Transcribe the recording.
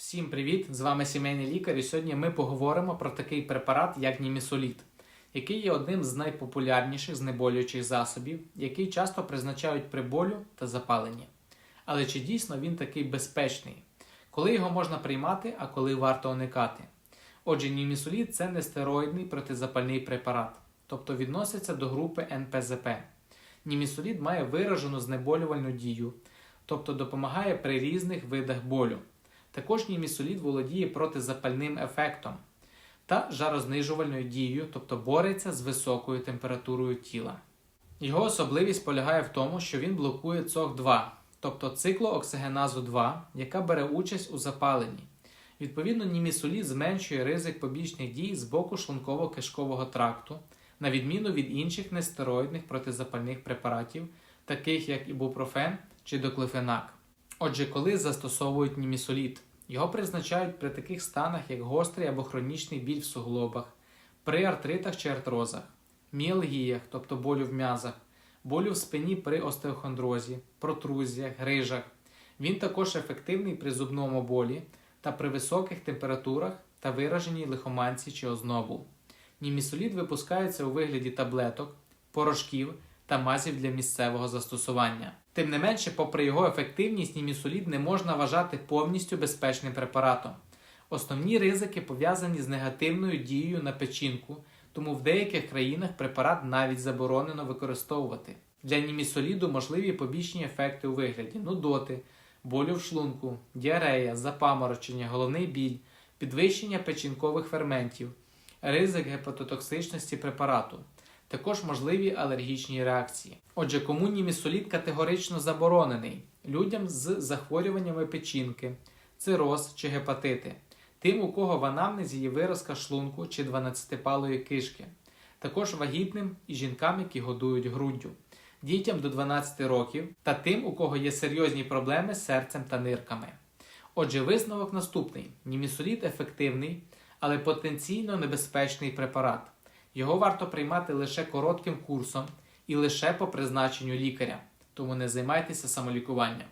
Всім привіт! З вами сімейний лікар, і сьогодні ми поговоримо про такий препарат, як німісоліт, який є одним з найпопулярніших знеболюючих засобів, який часто призначають при болю та запаленні. Але чи дійсно він такий безпечний? Коли його можна приймати, а коли варто уникати? Отже, німісоліт це не стероїдний протизапальний препарат, тобто відноситься до групи НПЗП. Німісоліт має виражену знеболювальну дію, тобто допомагає при різних видах болю. Також німісолід володіє протизапальним ефектом та жарознижувальною дією, тобто бореться з високою температурою тіла. Його особливість полягає в тому, що він блокує ЦОХ2, тобто циклооксигеназу 2, яка бере участь у запаленні. Відповідно, німісолід зменшує ризик побічних дій з боку шлунково-кишкового тракту, на відміну від інших нестероїдних протизапальних препаратів, таких як ібупрофен чи доклефенак. Отже, коли застосовують німісоліт, його призначають при таких станах, як гострий або хронічний біль в суглобах, при артритах чи артрозах, міалгіях, тобто болю в м'язах, болю в спині при остеохондрозі, протрузіях, грижах. Він також ефективний при зубному болі та при високих температурах та вираженій лихоманці чи ознобу. Німісоліт випускається у вигляді таблеток, порошків та мазів для місцевого застосування. Тим не менше, попри його ефективність, німісолід не можна вважати повністю безпечним препаратом. Основні ризики пов'язані з негативною дією на печінку, тому в деяких країнах препарат навіть заборонено використовувати. Для німісоліду можливі побічні ефекти у вигляді нудоти, болю в шлунку, діарея, запаморочення, головний біль, підвищення печінкових ферментів, ризик гепатотоксичності препарату. Також можливі алергічні реакції. Отже, кому німісолід категорично заборонений людям з захворюваннями печінки, цироз чи гепатити, тим, у кого в анамнезі є виразка шлунку чи 12-палої кишки, також вагітним і жінкам, які годують груддю, дітям до 12 років та тим, у кого є серйозні проблеми з серцем та нирками. Отже, висновок наступний: німісолід ефективний, але потенційно небезпечний препарат. Його варто приймати лише коротким курсом і лише по призначенню лікаря, тому не займайтеся самолікуванням.